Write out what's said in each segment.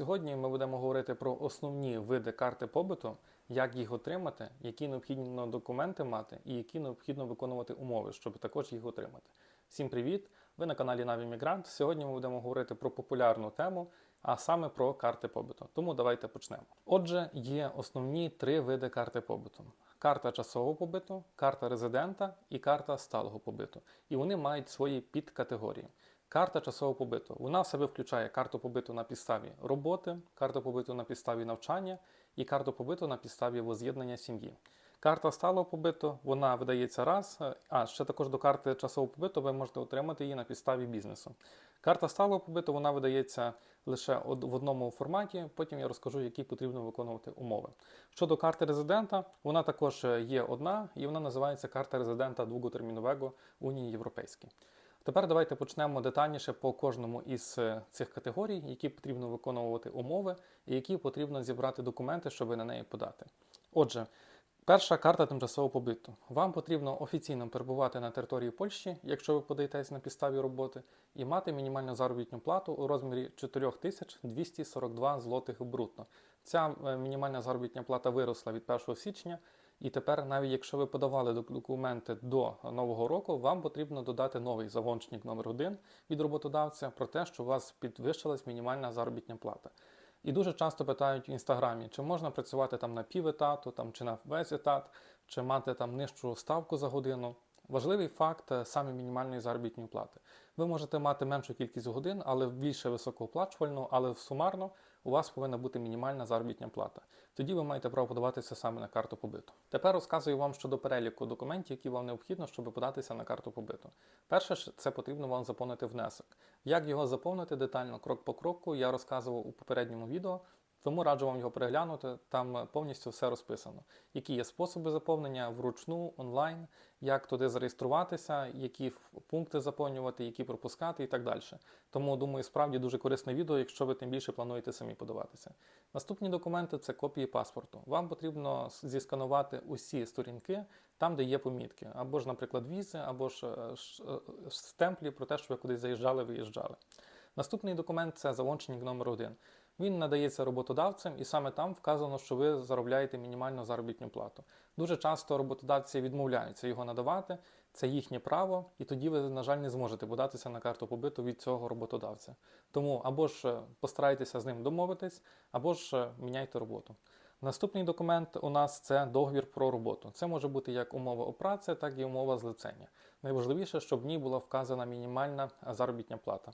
Сьогодні ми будемо говорити про основні види карти побуту, як їх отримати, які необхідно документи мати і які необхідно виконувати умови, щоб також їх отримати. Всім привіт! Ви на каналі Наві Мігрант. Сьогодні ми будемо говорити про популярну тему, а саме про карти побуту. Тому давайте почнемо. Отже, є основні три види карти побуту: карта часового побиту, карта резидента і карта сталого побиту. І вони мають свої підкатегорії. Карта часового побиту. Вона в себе включає карту побиту на підставі роботи, карту побиту на підставі навчання і карту побиту на підставі воз'єднання сім'ї. Карта сталого побиту вона видається раз, е, а ще також до карти часового побиту ви можете отримати її на підставі бізнесу. Карта сталого побиту вона видається лише в одному форматі. Потім я розкажу, які потрібно виконувати умови. Щодо карти резидента, вона також е, є одна, і вона називається карта резидента довготермінового Унії Європейській. Тепер давайте почнемо детальніше по кожному із е, цих категорій, які потрібно виконувати умови і які потрібно зібрати документи, щоб на неї подати. Отже, перша карта тимчасового побиту. Вам потрібно офіційно перебувати на території Польщі, якщо ви подаєтесь на підставі роботи, і мати мінімальну заробітну плату у розмірі 4242 злотих брутто. Ця е, мінімальна заробітна плата виросла від 1 січня. І тепер, навіть якщо ви подавали документи до нового року, вам потрібно додати новий загончник номер 1 від роботодавця про те, що у вас підвищилась мінімальна заробітна плата. І дуже часто питають в інстаграмі, чи можна працювати там на пів етату, там, чи на весь етат, чи мати там нижчу ставку за годину. Важливий факт е, саме мінімальної заробітної плати. Ви можете мати меншу кількість годин, але більше високооплачувальну, але сумарно у вас повинна бути мінімальна заробітна плата. Тоді ви маєте право подаватися саме на карту побиту. Тепер розказую вам щодо переліку документів, які вам необхідно, щоб податися на карту побиту. Перше це потрібно вам заповнити внесок. Як його заповнити детально, крок по кроку, я розказував у попередньому відео. Тому раджу вам його переглянути, там повністю все розписано. Які є способи заповнення вручну, онлайн, як туди зареєструватися, які пункти заповнювати, які пропускати і так далі. Тому, думаю, справді дуже корисне відео, якщо ви тим більше плануєте самі подаватися. Наступні документи це копії паспорту. Вам потрібно зісканувати усі сторінки там, де є помітки, або ж, наприклад, візи, або ж е, е, стемплі про те, що ви кудись заїжджали, виїжджали. Наступний документ це залончник номер 1 він надається роботодавцям, і саме там вказано, що ви заробляєте мінімальну заробітну плату. Дуже часто роботодавці відмовляються його надавати, це їхнє право, і тоді ви, на жаль, не зможете податися на карту побиту від цього роботодавця. Тому або ж е, постарайтеся з ним домовитись, або ж е, міняйте роботу. Наступний документ у нас це договір про роботу. Це може бути як умова о праці, так і умова злицення. Найважливіше, щоб в ній була вказана мінімальна заробітня плата.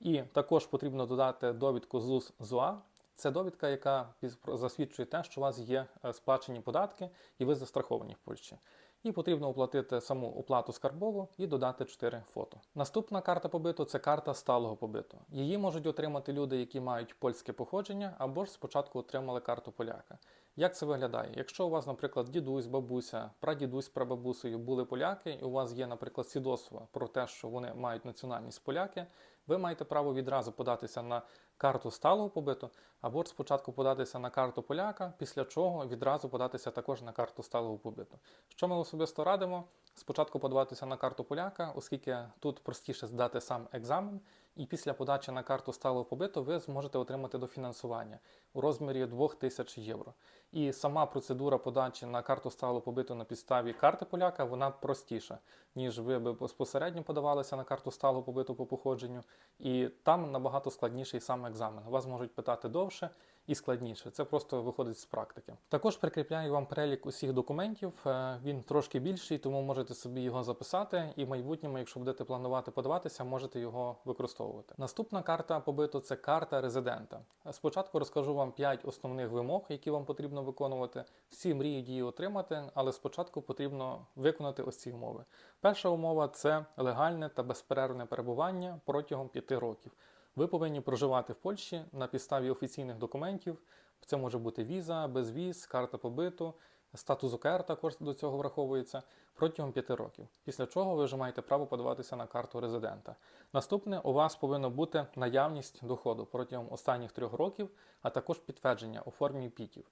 І також потрібно додати довідку ЗУС ЗУА. Це довідка, яка засвідчує те, що у вас є е, сплачені податки і ви застраховані в Польщі. І потрібно оплатити саму оплату скарбову і додати 4 фото. Наступна карта побиту це карта сталого побиту. Її можуть отримати люди, які мають польське походження, або ж спочатку отримали карту поляка. Як це виглядає? Якщо у вас, наприклад, дідусь, бабуся, прадідусь, прабабусею були поляки, і у вас є, наприклад, свідоцтво про те, що вони мають національність поляки, ви маєте право відразу податися на карту сталого побиту, або спочатку податися на карту поляка, після чого відразу податися також на карту сталого побиту. Що ми особисто радимо? Спочатку подаватися на карту поляка, оскільки тут простіше здати сам екзамен, і після подачі на карту сталого побиту ви зможете отримати дофінансування у розмірі 2000 євро. І сама процедура подачі на карту сталого побиту на підставі карти поляка вона простіша, ніж ви би безпосередньо подавалися на карту сталого побиту по походженню. І там набагато складніший сам. Вас можуть питати довше і складніше. Це просто виходить з практики. Також прикріпляю вам перелік усіх документів. Е, Він трошки більший, тому можете собі його записати. І в майбутньому, якщо будете планувати подаватися, можете його використовувати. Наступна карта побиту це карта резидента. Спочатку розкажу вам 5 основних вимог, які вам потрібно виконувати. Всі мріють її отримати, але спочатку потрібно виконати ось ці умови. Перша умова це легальне та безперервне перебування протягом 5 років. Ви повинні проживати в Польщі на підставі офіційних документів. Це може бути віза, безвіз, карта побиту, статус ОКР також до цього враховується протягом 5 років. Після чого ви вже маєте право подаватися на карту резидента. Наступне у вас повинна бути наявність доходу протягом останніх 3 років, а також підтвердження у формі піків.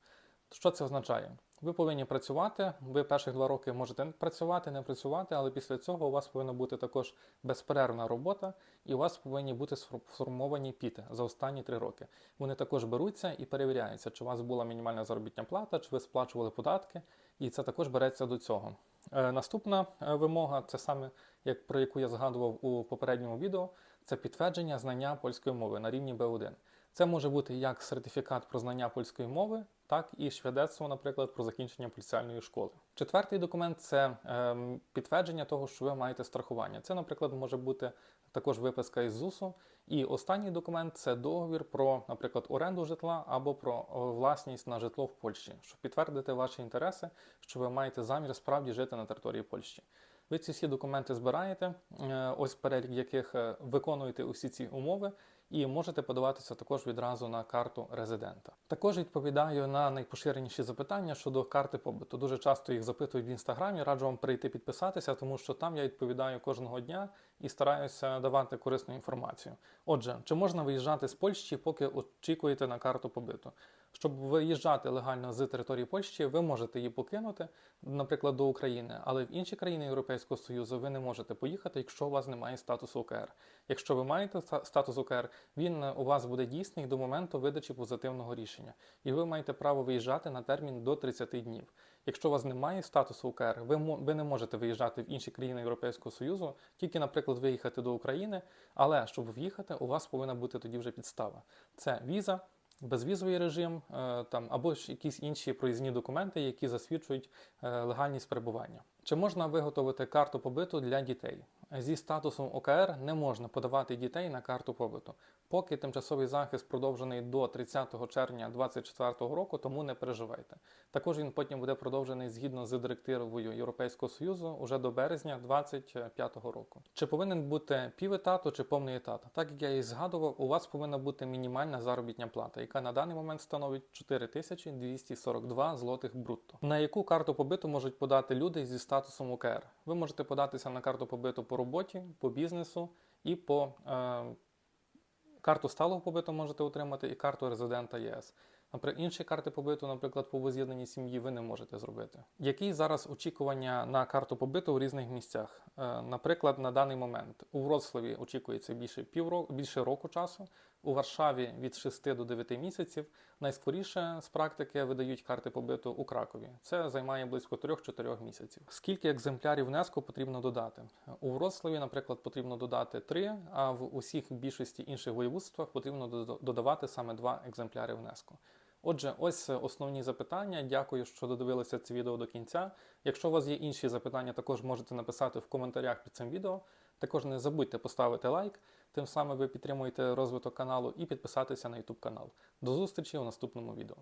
Що це означає? Ви повинні працювати. Ви перших два роки можете працювати, не працювати, але після цього у вас повинна бути також безперервна робота, і у вас повинні бути сфор- сформовані піти за останні три роки. Вони також беруться і перевіряються, чи у вас була мінімальна заробітна плата, чи ви сплачували податки, і це також береться до цього. Е, Наступна е, вимога, це саме як про яку я згадував у попередньому відео, це підтвердження знання польської мови на рівні B1. Це може бути як сертифікат про знання польської мови, так і свідоцтво, наприклад, про закінчення поліціальної школи. Четвертий документ це ем, підтвердження того, що ви маєте страхування. Це, наприклад, може бути також виписка із ЗУСу. І останній документ це договір про, наприклад, оренду житла або про власність на житло в Польщі, щоб підтвердити ваші інтереси, що ви маєте замір справді жити на території Польщі. Ви ці всі документи збираєте, е, ось перелік яких е, виконуєте усі ці умови, і можете подаватися також відразу на карту резидента. Також відповідаю на найпоширеніші запитання щодо карти побуту. Дуже часто їх запитують в інстаграмі. Раджу вам прийти підписатися, тому що там я відповідаю кожного дня і стараюся давати корисну інформацію. Отже, чи можна виїжджати з Польщі, поки очікуєте на карту побиту? Щоб виїжджати легально з території Польщі, ви можете її покинути, наприклад, до України, але в інші країни Європейського Союзу ви не можете поїхати, якщо у вас немає статусу УКР. Якщо ви маєте статус УКР, він у вас буде дійсний до моменту видачі позитивного рішення, і ви маєте право виїжджати на термін до 30 днів. Якщо у вас немає статусу УКР, ви, ви не можете виїжджати в інші країни Європейського Союзу, тільки, наприклад, виїхати до України, але щоб в'їхати, у вас повинна бути тоді вже підстава. Це віза, безвізовий режим е, там або ж якісь інші проїзні документи, які засвідчують е, легальність перебування. Чи можна виготовити карту побиту для дітей? Зі статусом ОКР не можна подавати дітей на карту побиту, поки тимчасовий захист продовжений до 30 червня 2024 року, тому не переживайте. Також він потім буде продовжений згідно з директивою Європейського Союзу уже до березня 2025 року. Чи повинен бути піветату чи повний етат? Так як я і згадував, у вас повинна бути мінімальна заробітня плата, яка на даний момент становить 4242 злотих брутто. На яку карту побиту можуть подати люди зі статусом УКР? Ви можете податися на карту побиту по роботі, по бізнесу і по е, карту сталого побиту можете отримати і карту резидента ЄС. Наприклад, інші карти побиту, наприклад, по воз'єднаній сім'ї, ви не можете зробити. Які зараз очікування на карту побиту у різних місцях? Е, Наприклад, на даний момент у Вроцлаві очікується більше півроку, більше року часу, у Варшаві від 6 до 9 місяців. Найскоріше з практики видають карти побиту у Кракові. Це займає близько 3-4 місяців. Скільки екземплярів внеску потрібно додати? У Вроцлаві, наприклад, потрібно додати 3, а в усіх більшості інших воєводствах потрібно додавати саме 2 екземпляри внеску. Отже, ось основні запитання. Дякую, що додивилися це відео до кінця. Якщо у вас є інші запитання, також можете написати в коментарях під цим відео. Також не забудьте поставити лайк, тим самим ви підтримуєте розвиток каналу і підписатися на YouTube канал. До зустрічі у наступному відео.